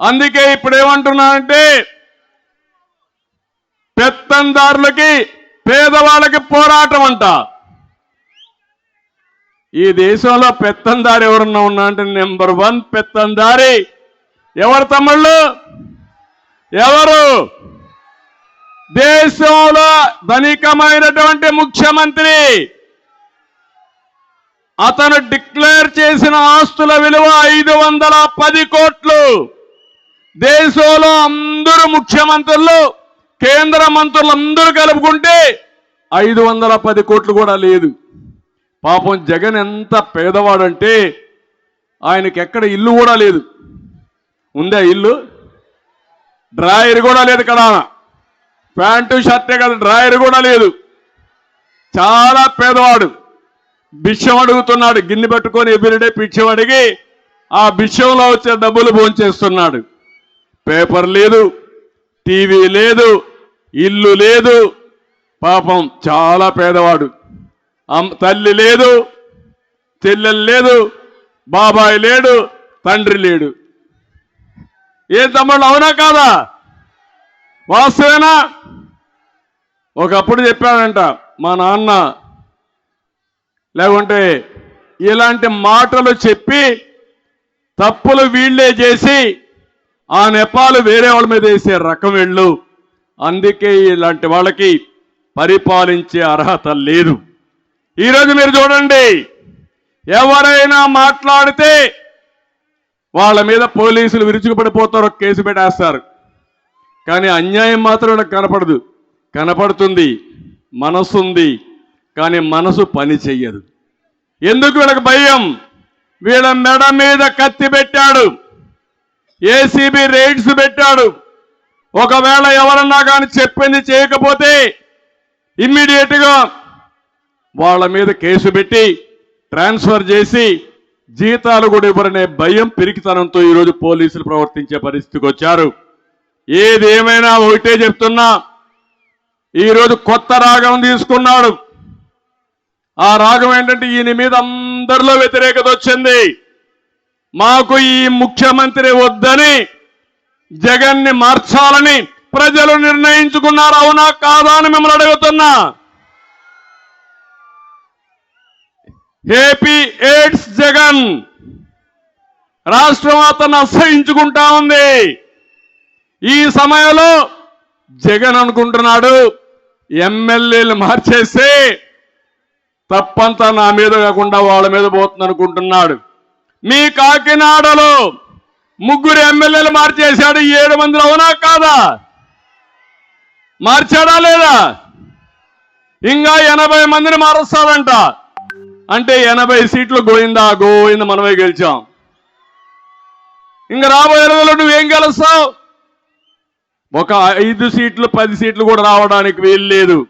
అందుకే ఇప్పుడు ఏమంటున్నానంటే పెత్తందారులకి పేదవాళ్ళకి పోరాటం అంట. ఈ దేశంలో పెత్తందారి ఎవరన్నా ఉన్నా అంటే నెంబర్ వన్ పెత్తందారి. ఎవరు తమ్ముళ్ళు? ఎవరు? దేశంలో ధనికమైనటువంటి ముఖ్యమంత్రి. అతను డిక్లేర్ చేసిన ఆస్తుల విలువ ఐదు వందల పది కోట్లు. దేశంలో అందరూ ముఖ్యమంత్రులు కేంద్ర మంత్రులు అందరూ కలుపుకుంటే ఐదు వందల పది కోట్లు కూడా లేదు. పాపం జగన్ ఎంత పేదవాడంటే ఆయనకి ఎక్కడ ఇల్లు కూడా లేదు. ఉందా ఇల్లు? డ్రాయర్ కూడా లేదు కదా. ప్యాంటు షర్టే కదా డ్రాయర్ కూడా లేదు. చాలా పేదవాడు. భిక్షం అడుగుతున్నాడు. గిన్నె పెట్టుకొని ఎవ్రీడే పిక్షం అడిగి ఆ భిక్షంలో వచ్చే డబ్బులు భోంచేస్తున్నాడు. పేపర్ లేదు టీవీ లేదు ఇల్లు లేదు. పాపం చాలా పేదవాడు. అమ్- తల్లి లేదు చెల్లెలు లేదు బాబాయ్ లేడు తండ్రి లేడు. ఏ తమ్ముళ్ళు అవునా కాదా? వాస్తవేనా? ఒకప్పుడు చెప్పాడంట మా నాన్న లేకుంటే ఇలాంటి మాటలు చెప్పి తప్పులు వీళ్ళే చేసి ఆ నెపాలు వేరే వాళ్ళ మీద వేసే రకం వెళ్ళు. అందుకే ఇలాంటి వాళ్ళకి పరిపాలించే అర్హత లేదు. ఈరోజు మీరు చూడండి ఎవరైనా మాట్లాడితే వాళ్ళ మీద పోలీసులు విరుచుకుపడిపోతారు కేసు పెట్టేస్తారు. కానీ అన్యాయం మాత్రం కనపడదు. కనపడుతుంది మనసుంది. కానీ మనసు పని చెయ్యదు. ఎందుకు వీళ్ళకి భయం? వీళ్ళ మెడ మీద కత్తి పెట్టాడు. ఏసీబీ రేడ్స్ పెట్టాడు. ఒకవేళ ఎవరన్నా కానీ చెప్పింది చేయకపోతే ఇమ్మీడియట్గా వాళ్ళ మీద కేసు పెట్టి ట్రాన్స్ఫర్ చేసి జీతాలు కూడా ఇవ్వరనే భయం పిరికితనంతో ఈరోజు పోలీసులు ప్రవర్తించే పరిస్థితికి వచ్చారు. ఏదేమైనా ఒకటే చెప్తున్నా ఈరోజు కొత్త రాగం తీసుకున్నాడు. ఆ రాగం ఏంటంటే ఈయన మీద అందరిలో వ్యతిరేకత వచ్చింది. మాకు ఈ ముఖ్యమంత్రి వద్దని జగన్ని మార్చాలని ప్రజలు నిర్ణయించుకున్నారు. అవునా కాదా అని మిమ్మల్ని అడుగుతున్నా. ఏపీ ఎయిడ్స్ జగన్ రాష్ట్రం అతను అసహించుకుంటా ఉంది. ఈ సమయంలో జగన్ అనుకుంటున్నాడు ఎమ్మెల్యేలు మార్చేస్తే తప్పంతా నా మీద కాకుండా వాళ్ళ మీద పోతుంది అనుకుంటున్నాడు మీ కాకినాడలో ముగ్గురు ఎమ్మెల్యేలు మార్చేశాడు ఏడు మందిలో అవునా కాదా? మార్చాడా లేదా? ఇంకా ఎనభై మందిని మారుస్తాడంట. అంటే ఎనభై సీట్లు గోయిందా? గోయింది మనమే గెలిచాం. ఇంకా రాబోయే రోజుల్లో నువ్వేం గెలుస్తావు? ఒక ఐదు సీట్లు పది సీట్లు కూడా రావడానికి వీల్లేదు.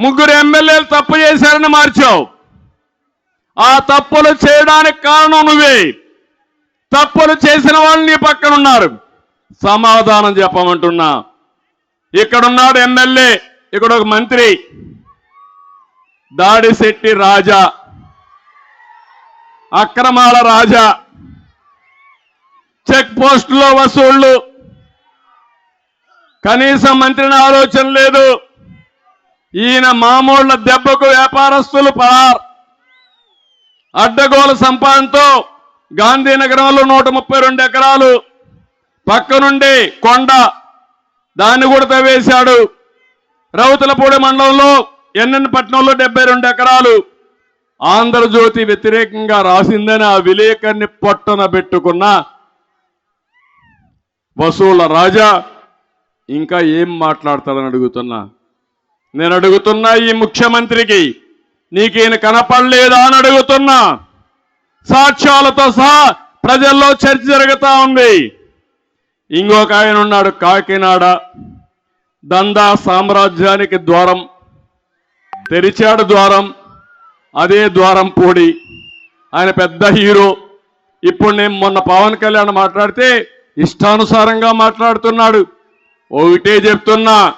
ముగ్గురు ఎమ్మెల్యేలు తప్పు చేశారని మార్చావు. ఆ తప్పులు చేయడానికి కారణం నువ్వే. తప్పులు చేసిన వాళ్ళు నీ పక్కన ఉన్నారు. సమాధానం చెప్పమంటున్నా. ఇక్కడున్నాడు ఎమ్మెల్యే ఇక్కడ ఒక మంత్రి. దాడిశెట్టి రాజా. అక్రమాల రాజా. చెక్ పోస్టులో వసూళ్ళు. కనీసం మంత్రిని ఆలోచన లేదు. ఈయన మామూళ్ళ దెబ్బకు వ్యాపారస్తులు పరార్ అడ్డగోల సంపాదనతో గాంధీనగరంలో నూట ముప్పై రెండు ఎకరాలు పక్క నుండి కొండ దాన్ని కూడా తవ్వేశాడు. రౌతులపూడి మండలంలో ఎన్ఎన్ పట్నంలో డెబ్బై రెండు ఎకరాలు ఆంధ్రజ్యోతి వ్యతిరేకంగా రాసిందని ఆ విలేకరిని పొట్టన పెట్టుకున్న వసూల రాజా ఇంకా ఏం మాట్లాడతాడని అడుగుతున్నా? నేను అడుగుతున్నా ఈ ముఖ్యమంత్రికి నీకేను కనపడలేదా అని అడుగుతున్నా. సాక్ష్యాలతో సహా ప్రజల్లో చర్చ జరుగుతూ ఉంది. ఇంకొక ఆయన ఉన్నాడు కాకినాడ. దందా సామ్రాజ్యానికి ద్వారం తెరిచాడు ద్వారం అదే ద్వారం పూడి. ఆయన పెద్ద హీరో. ఇప్పుడు నేను మొన్న పవన్ కళ్యాణ్ మాట్లాడితే ఇష్టానుసారంగా మాట్లాడుతున్నాడు. ఒకటే చెప్తున్నా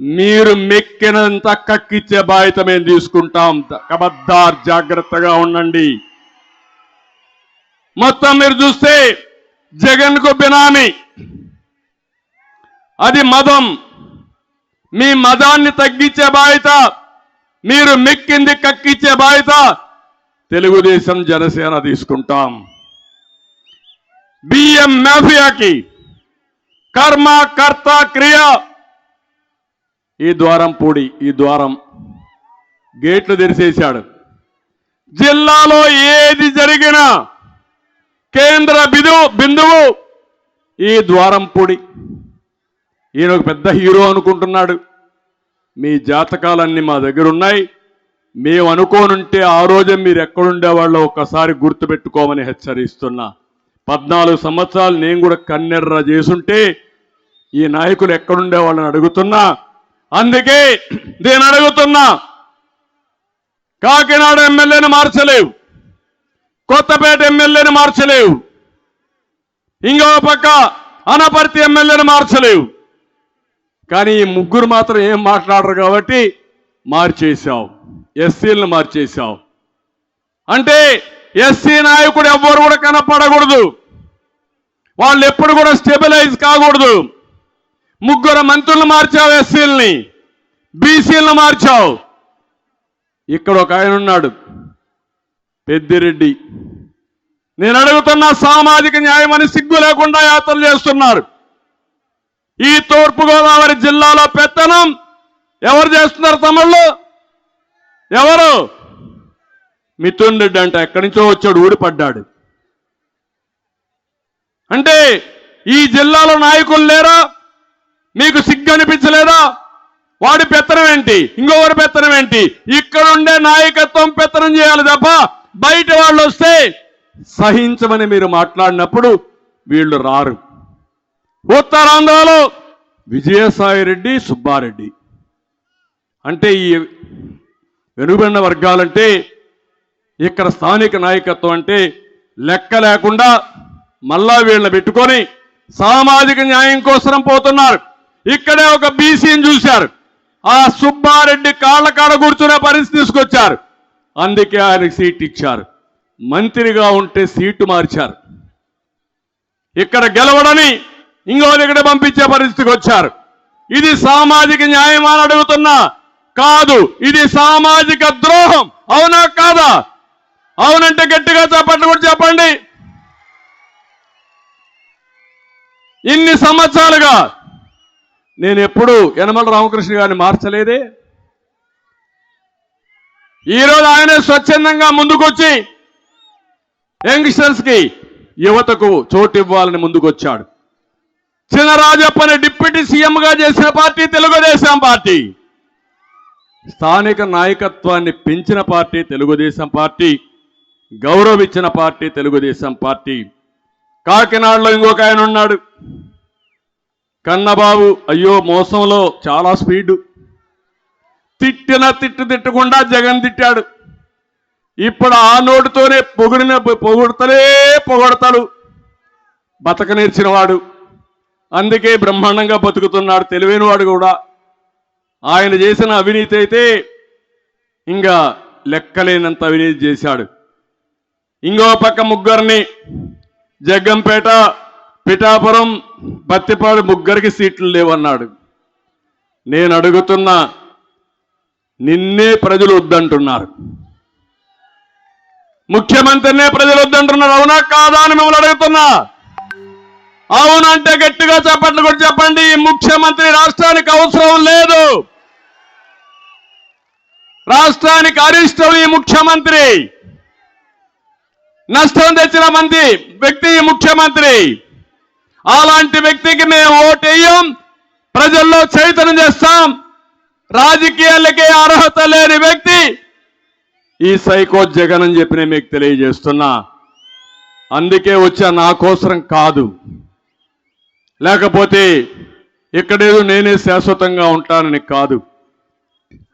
మీరు మెక్కినంత కక్కిచ్చే బాధ్యత మేము తీసుకుంటాం. కబద్దార్ జాగ్రత్తగా ఉండండి. మొత్తం మీరు చూస్తే జగన్కు బినామీ. అది మదం. మీ మదాన్ని తగ్గించే బాధ్యత మీరు మెక్కింది కక్కిచ్చే బాధ్యత తెలుగుదేశం జనసేన తీసుకుంటాం. బియ్యం మాఫియాకి కర్మ కర్త క్రియ ఈ ద్వారం పూడి ఈ ద్వారం గేట్లు తెరిసేశాడు. జిల్లాలో ఏది జరిగినా కేంద్ర బిదు బిందువు ఈ ద్వారం పొడి. ఈయన ఒక పెద్ద హీరో అనుకుంటున్నాడు. మీ జాతకాలన్నీ మా దగ్గర ఉన్నాయి మేము అనుకోనుంటే ఆ రోజే మీరు ఎక్కడుండేవాళ్ళో ఒక్కసారి గుర్తుపెట్టుకోమని హెచ్చరిస్తున్నా. పద్నాలుగు సంవత్సరాలు నేను కూడా కన్నెర్ర చేసుంటే ఈ నాయకులు ఎక్కడుండేవాళ్ళని అడుగుతున్నా. అందుకే నేను అడుగుతున్నా కాకినాడ ఎమ్మెల్యేని మార్చలేవు కొత్తపేట ఎమ్మెల్యేని మార్చలేవు ఇంకో పక్క అనపర్తి ఎమ్మెల్యేని మార్చలేవు. కానీ ఈ ముగ్గురు మాత్రం ఏం మాట్లాడరు కాబట్టి మార్చేశావు ఎస్సీలను మార్చేశావు. అంటే ఎస్సీ నాయకుడు ఎవ్వరు కూడా కనపడకూడదు. వాళ్ళు ఎప్పుడు కూడా స్టెబిలైజ్ కాకూడదు. ముగ్గురు మంత్రులు మార్చావు ఎస్సీలని. బీసీలను మార్చావు. ఇక్కడ ఒక ఆయన ఉన్నాడు పెద్దిరెడ్డి. నేను అడుగుతున్న సామాజిక న్యాయం అని సిగ్గు లేకుండా యాత్రలు చేస్తున్నారు. ఈ తూర్పుగోదావరి జిల్లాలో పెత్తనం ఎవరు చేస్తున్నారు తమ్ముళ్ళు? ఎవరు? మిథున్ రెడ్డి అంటే ఎక్కడి నుంచో వచ్చాడు ఊడిపడ్డాడు అంటే ఈ జిల్లాలో నాయకులు లేరా? మీకు సిగ్గు అనిపించలేదా? వాడి పెత్తనం ఏంటి? ఇంకొకరి పెత్తనం ఏంటి? ఇక్కడ ఉండే నాయకత్వం పెత్తనం చేయాలి తప్ప బయట వాళ్ళు వస్తే సహించమని మీరు మాట్లాడినప్పుడు వీళ్ళు రారు. ఉత్తరాంధ్రలో విజయసాయి రెడ్డి సుబ్బారెడ్డి. అంటే ఈ వెనుబడిన వర్గాలంటే ఇక్కడ స్థానిక నాయకత్వం అంటే లెక్క లేకుండా మళ్ళా వీళ్ళని పెట్టుకొని సామాజిక న్యాయం కోసం పోతున్నారు. ఇక్కడే ఒక బీసీని చూశారు. ఆ సుబ్బారెడ్డి కాళ్ళ కాడ కూర్చునే పరిస్థితి తీసుకొచ్చారు. అందుకే ఆయనకు సీట్ ఇచ్చారు. మంత్రిగా ఉంటే సీటు మార్చారు. ఇక్కడ గెలవడని ఇంకో దగ్గర పంపించే పరిస్థితికి వచ్చారు. ఇది సామాజిక న్యాయం అని అడుగుతున్నా కాదు. ఇది సామాజిక ద్రోహం. అవునా కాదా? అవునంటే గట్టిగా చెప్పండి కూడా చెప్పండి. ఇన్ని సంవత్సరాలుగా నేను ఎప్పుడు యనమల రామకృష్ణ గారిని మార్చలేదే. ఈరోజు ఆయనే స్వచ్ఛందంగా ముందుకొచ్చి యంగ్స్టర్స్కి యువతకు చోటు ఇవ్వాలని ముందుకొచ్చాడు. చినరాజప్పని డిప్యూటీ సీఎంగా చేసిన పార్టీ తెలుగుదేశం పార్టీ. స్థానిక నాయకత్వాన్ని పెంచిన పార్టీ తెలుగుదేశం పార్టీ. గౌరవించిన పార్టీ తెలుగుదేశం పార్టీ. కాకినాడలో ఇంకొక ఆయన ఉన్నాడు. కన్నబాబు అయ్యో మోసంలో చాలా స్పీడు. తిట్టిన తిట్టు తిట్టకుండా జగన్ తిట్టాడు. ఇప్పుడు ఆ నోటితోనే పొగిడిన పొగుడతలే పొగడతాడు బతక నేర్చినవాడు అందుకే బ్రహ్మాండంగా బతుకుతున్నాడు తెలివైన వాడు కూడా. ఆయన చేసిన అవినీతి అయితే ఇంకా లెక్కలేనంత అవినీతి చేశాడు. ఇంకో పక్క ముగ్గురిని జగ్గంపేట పిఠాపురం బత్తిపాడు ముగ్గురికి సీట్లు లేవన్నాడు. నేను అడుగుతున్నా నిన్నే ప్రజలు వద్దంటున్నారు. ముఖ్యమంత్రినే ప్రజలు వద్దంటున్నారు. అవునా కాదా అని మిమ్మల్ని అడుగుతున్నా. అవునంటే గట్టిగా చెప్పట్లు కూడా చెప్పండి. ముఖ్యమంత్రి రాష్ట్రానికి అవసరం లేదు. రాష్ట్రానికి అరిష్టం ఈ ముఖ్యమంత్రి. నష్టం తెచ్చిన మంది వ్యక్తి ఈ ముఖ్యమంత్రి. అలాంటి వ్యక్తికి మేము ఓటేయం ప్రజల్లో చైతన్యం చేస్తాం. రాజకీయాలకే అర్హత లేని వ్యక్తి ఈ సైకో జగన్ అని చెప్పి నేను మీకు తెలియజేస్తున్నా. అందుకే వచ్చా నా కోసరం కాదు. లేకపోతే ఇక్కడేదో నేనే శాశ్వతంగా ఉంటానని కాదు.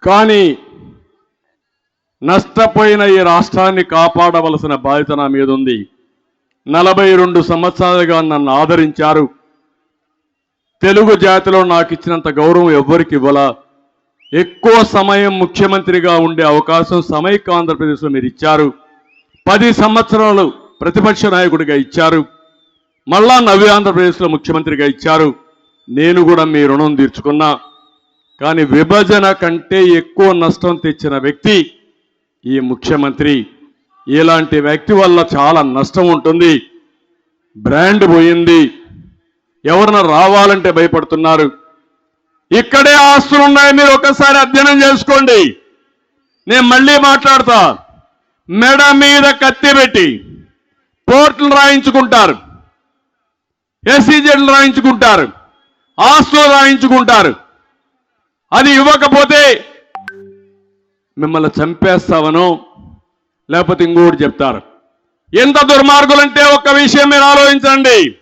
కానీ నష్టపోయిన ఈ రాష్ట్రాన్ని కాపాడవలసిన బాధ్యత నా మీద ఉంది నలభై రెండు సంవత్సరాలుగా నన్ను ఆదరించారు. తెలుగు జాతిలో నాకు ఇచ్చినంత గౌరవం ఎవ్వరికి ఇవ్వలా. ఎక్కువ సమయం ముఖ్యమంత్రిగా ఉండే అవకాశం సమైక్య ఆంధ్రప్రదేశ్లో మీరు ఇచ్చారు. పది సంవత్సరాలు ప్రతిపక్ష నాయకుడిగా ఇచ్చారు. మళ్ళా నవ్య ఆంధ్రప్రదేశ్లో ముఖ్యమంత్రిగా ఇచ్చారు. నేను కూడా మీ రుణం తీర్చుకున్నా. కానీ విభజన కంటే ఎక్కువ నష్టం తెచ్చిన వ్యక్తి ఈ ముఖ్యమంత్రి. ఇలాంటి వ్యక్తి వల్ల చాలా నష్టం ఉంటుంది. బ్రాండ్ పోయింది. ఎవరన్నా రావాలంటే భయపడుతున్నారు. ఇక్కడే ఆస్తులు ఉన్నాయి. మీరు ఒకసారి అధ్యయనం చేసుకోండి. నేను మళ్ళీ మాట్లాడతా. మెడ మీద కత్తి పెట్టి పోర్టులు రాయించుకుంటారు. ఎస్సీజెడ్లు రాయించుకుంటారు. ఆస్తులు రాయించుకుంటారు. అది ఇవ్వకపోతే మిమ్మల్ని చంపేస్తావనో లేకపోతే ఇంకోటి చెప్తారు. ఎంత దుర్మార్గులంటే ఒక్క విషయం మీరు ఆలోచించండి.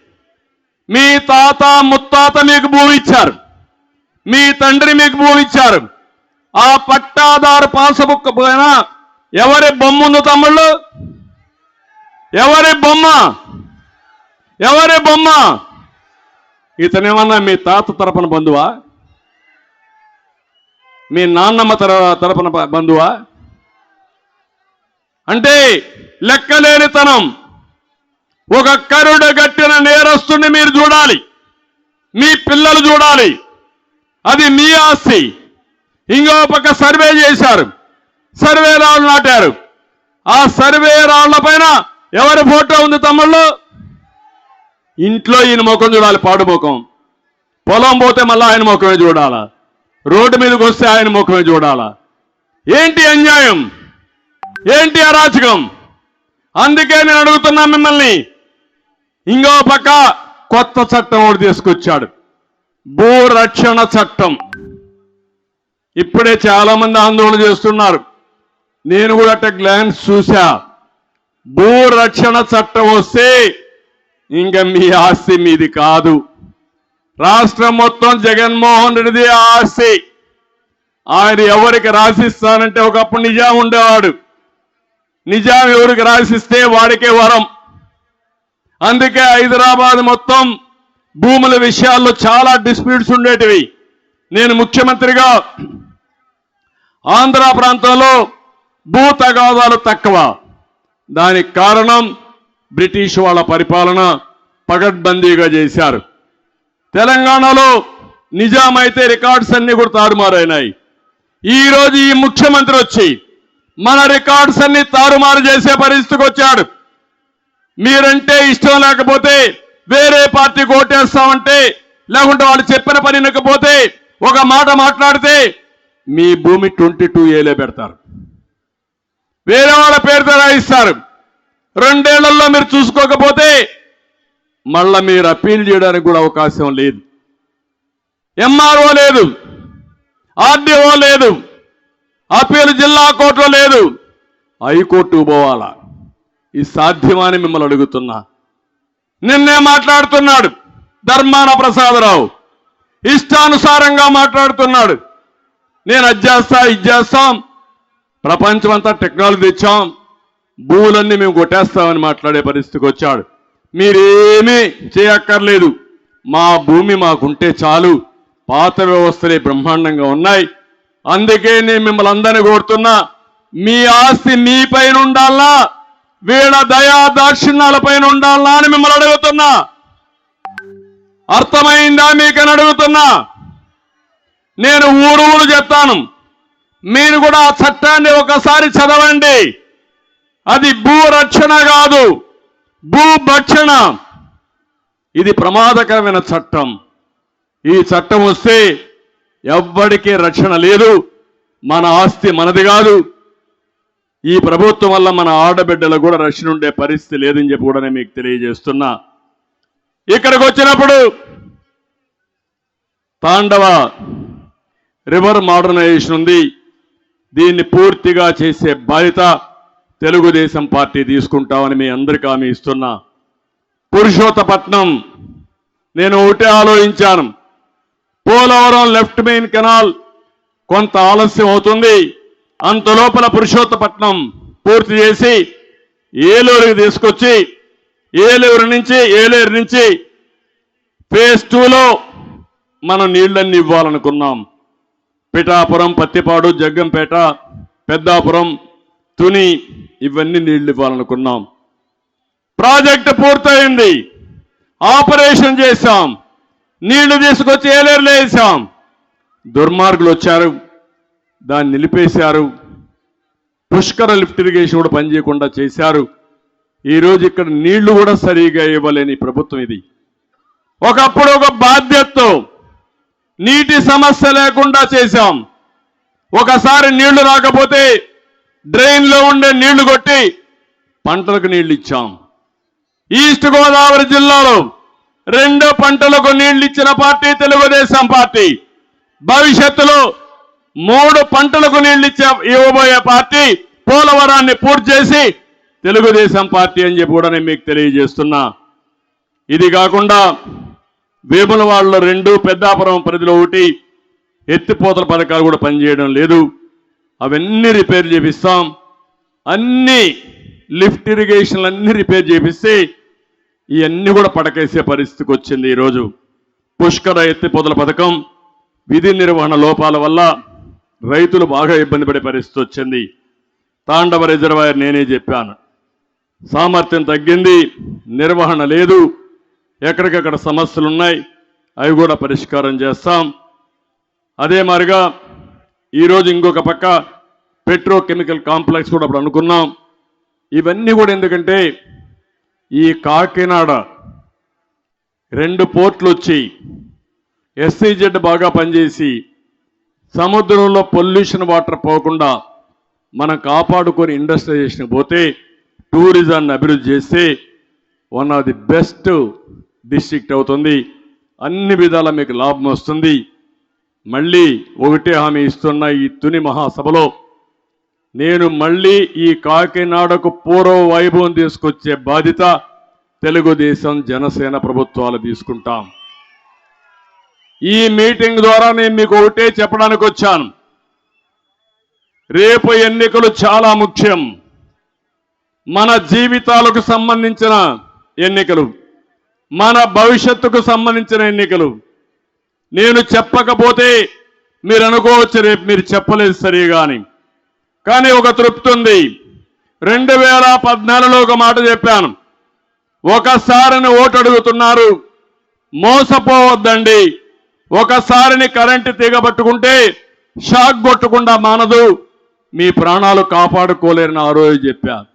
మీ తాత ముత్తాత మీకు భూమి ఇచ్చారు. మీ తండ్రి మీకు భూమి ఇచ్చారు. ఆ పట్టాదారు పాసబుక్ పైన ఎవరి బొమ్మ ఉంది తమ్ముళ్ళు? ఎవరి బొమ్మ? ఎవరి బొమ్మ? ఇతనేమన్నా మీ తాత తరపున బంధువా? మీ నాన్నమ్మ తర తరపున బంధువా? అంటే లెక్కలేనితనం. ఒక కరుడు గట్టిన నేరస్తుని మీరు చూడాలి. మీ పిల్లలు చూడాలి. అది మీ ఆస్తి. ఇంకో పక్క సర్వే చేశారు. సర్వే రాళ్ళు నాటారు. ఆ సర్వే రాళ్ళ పైన ఎవరి ఫోటో ఉంది తమ్ముళ్ళు? ఇంట్లో ఈయన ముఖం చూడాలి పాడు ముఖం. పొలం పోతే మళ్ళీ ఆయన ముఖమే చూడాలా. రోడ్డు మీదకి వస్తే ఆయన ముఖమే చూడాలా. ఏంటి అన్యాయం? ఏంటి అరాచకం అందుకే నేను అడుగుతున్నా మిమ్మల్ని ఇంకో పక్క కొత్త చట్టం ఒకటి తీసుకొచ్చాడు. భూ రక్షణ చట్టం. ఇప్పుడే చాలా మంది ఆందోళన చేస్తున్నారు. నేను కూడా అట్ట గ్లాన్స్ చూసా భూ రక్షణ చట్టం వస్తే ఇంకా మీ ఆస్తి మీది కాదు. రాష్ట్రం మొత్తం జగన్మోహన్ రెడ్డిది ఆస్తి. ఆయన ఎవరికి రాసిస్తానంటే ఒకప్పుడు నిజాం ఉండేవాడు. నిజాం ఎవరికి రాసిస్తే వాడికే వరం. అందుకే హైదరాబాద్ మొత్తం భూముల విషయాల్లో చాలా డిస్ప్యూట్స్ ఉండేటివి. నేను ముఖ్యమంత్రిగా ఆంధ్ర ప్రాంతంలో భూ తగాదాలు తక్కువ. దానికి కారణం బ్రిటిష్ వాళ్ళ పరిపాలన పగడ్బందీగా చేశారు. తెలంగాణలో నిజామైతే రికార్డ్స్ అన్ని కూడా తారుమారైనాయి. ఈరోజు ఈ ముఖ్యమంత్రి వచ్చి మన రికార్డ్స్ అన్ని తారుమారు చేసే పరిస్థితికి వచ్చాడు. మీరంటే ఇష్టం లేకపోతే వేరే పార్టీ కోటేస్తామంటే లేకుంటే వాళ్ళు చెప్పిన పని వినకపోతే ఒక మాట మాట్లాడితే మీ భూమి ట్వంటీ టూ ఏలే పెడతారు. వేరే వాళ్ళ పేరుతో రాయిస్తారు రెండేళ్ళలో మీరు చూసుకోకపోతే మళ్ళా మీరు అప్పీల్ చేయడానికి కూడా అవకాశం లేదు. ఎంఆర్ఓ లేదు. ఆర్డీఓ లేదు. అప్పీలు జిల్లా కోర్టులో లేదు. హైకోర్టు పోవాలా? ఇది సాధ్యమని మిమ్మల్ని అడుగుతున్నా. నిన్నే మాట్లాడుతున్నాడు ధర్మాన ప్రసాదరావు. ఇష్టానుసారంగా మాట్లాడుతున్నాడు. నేను అది చేస్తా ఇది చేస్తాం. ప్రపంచం అంతా టెక్నాలజీ తెచ్చాం. భూములన్నీ మేము కొట్టేస్తామని మాట్లాడే పరిస్థితికి వచ్చాడు. మీరేమీ చేయక్కర్లేదు. మా భూమి మాకుంటే చాలు. పాత వ్యవస్థలే బ్రహ్మాండంగా ఉన్నాయి. అందుకే నేను మిమ్మల్ని అందరినీ కోరుతున్నా. మీ ఆస్తి మీ పైన ఉండాలా? వీళ్ళ దయా దాక్షిణ్యాల పైన ఉండాలా అని మిమ్మల్ని అడుగుతున్నా. అర్థమైందా మీకని అడుగుతున్నా? నేను ఊరు ఊరు చెప్తాను. మీరు కూడా ఆ చట్టాన్ని ఒకసారి చదవండి. అది భూ రక్షణ కాదు భూభక్షణ ఇది ప్రమాదకరమైన చట్టం. ఈ చట్టం వస్తే ఎవ్వడికి రక్షణ లేదు. మన ఆస్తి మనది కాదు. ఈ ప్రభుత్వం వల్ల మన ఆడబిడ్డలకు కూడా రక్షణ ఉండే పరిస్థితి లేదని చెప్పి కూడా నేను మీకు తెలియజేస్తున్నా. ఇక్కడికి వచ్చినప్పుడు తాండవ రివర్ మోడర్నైజేషన్ ఉంది. దీన్ని పూర్తిగా చేసే బాధ్యత తెలుగుదేశం పార్టీ తీసుకుంటామని మీ అందరికీ హామీ ఇస్తున్నా. పురుషోత్తపట్నం నేను ఒకటే ఆలోచించాను. పోలవరం లెఫ్ట్ మెయిన్ కెనాల్ కొంత ఆలస్యం అవుతుంది. అంత లోపల పురుషోత్తపట్నం పూర్తి చేసి ఏలూరుకి తీసుకొచ్చి ఏలూరు నుంచి ఏలేరు నుంచి ఫేజ్ టూలో మనం నీళ్ళన్ని ఇవ్వాలనుకున్నాం. పిఠాపురం పత్తిపాడు జగ్గంపేట పెద్దాపురం తుని ఇవన్నీ నీళ్ళు ఇవ్వాలనుకున్నాం. ప్రాజెక్టు పూర్తయింది. ఆపరేషన్ చేశాం. నీళ్ళు తీసుకొచ్చి ఏలేరులో వేసాం. దుర్మార్గులు వచ్చారు. దాన్ని నిలిపేశారు. పుష్కర లిఫ్ట్ ఇరిగేషన్ కూడా పనిచేయకుండా చేశారు. ఈరోజు ఇక్కడ నీళ్ళు కూడా సరిగా ఇవ్వలేని ప్రభుత్వం ఇది. ఒకప్పుడు ఒక బాధ్యతతో నీటి సమస్య లేకుండా చేశాం. ఒకసారి నీళ్ళు రాకపోతే డ్రైన్లో ఉండే నీళ్ళు కొట్టి పంటలకు నీళ్ళు ఇచ్చాం. ఈస్ట్ గోదావరి జిల్లాలో రెండు పంటలకు నీళ్ళు ఇచ్చిన పార్టీ తెలుగుదేశం పార్టీ. భవిష్యత్తులో మూడు పంటలకు నీళ్ళు ఇచ్చే ఇవ్వబోయే పార్టీ పోలవరాన్ని పూర్తి చేసి తెలుగుదేశం పార్టీ అని చెప్పి కూడా నేను మీకు తెలియజేస్తున్నా. ఇది కాకుండా వేములవాడలో రెండు పెద్దాపురం పరిధిలో ఒకటి ఎత్తిపోతల పథకాలు కూడా పనిచేయడం లేదు. అవన్నీ రిపేర్ చేపిస్తాం. అన్ని లిఫ్ట్ ఇరిగేషన్లు అన్ని రిపేర్ చేపిస్తే ఇవన్నీ కూడా పడకేసే పరిస్థితికి వచ్చింది ఈరోజు. పుష్కర ఎత్తిపోతల పథకం విధి నిర్వహణ లోపాల వల్ల రైతులు బాగా ఇబ్బంది పడే పరిస్థితి వచ్చింది. తాండవ రిజర్వాయర్ నేనే చెప్పాను. సామర్థ్యం తగ్గింది నిర్వహణ లేదు ఎక్కడికక్కడ సమస్యలు ఉన్నాయి అవి కూడా పరిష్కారం చేస్తాం. అదే మారిగా ఈరోజు ఇంకొక పక్క పెట్రోకెమికల్ కాంప్లెక్స్ కూడా అప్పుడు అనుకున్నాం. ఇవన్నీ కూడా ఎందుకంటే ఈ కాకినాడ రెండు పోర్ట్లు వచ్చి ఎస్సీజెడ్ బాగా పనిచేసి సముద్రంలో పొల్యూషన్ వాటర్ పోకుండా మనం కాపాడుకొని ఇండస్ట్రియలైజేషన్ పోతే టూరిజాన్ని అభివృద్ధి చేస్తే one of the best district అవుతుంది. అన్ని విధాల మీకు లాభం వస్తుంది. మళ్ళీ ఒకటే హామీ ఇస్తున్న ఈ తుని మహాసభలో. నేను మళ్ళీ ఈ కాకినాడకు పూర్వ వైభవం తీసుకొచ్చే బాధ్యత తెలుగుదేశం జనసేన ప్రభుత్వాలు తీసుకుంటాం. ఈ మీటింగ్ ద్వారా నేను మీకు ఒకటే చెప్పడానికి వచ్చాను. రేపు ఎన్నికలు చాలా ముఖ్యం. మన జీవితాలకు సంబంధించిన ఎన్నికలు మన భవిష్యత్తుకు సంబంధించిన ఎన్నికలు. నేను చెప్పకపోతే మీరు అనుకోవచ్చు రేపు మీరు చెప్పలేదు సరిగా అని కానీ ఒక తృప్తి ఉంది. రెండు వేల పద్నాలుగులో ఒక మాట చెప్పాను. ఒకసారిని ఓటు అడుగుతున్నారు. మోసపోవద్దండి. ఒకసారిని కరెంటు తీగబట్టుకుంటే షాక్ కొట్టకుండా మానదు. మీ ప్రాణాలు కాపాడుకోలేరని ఆ రోజు చెప్పారు.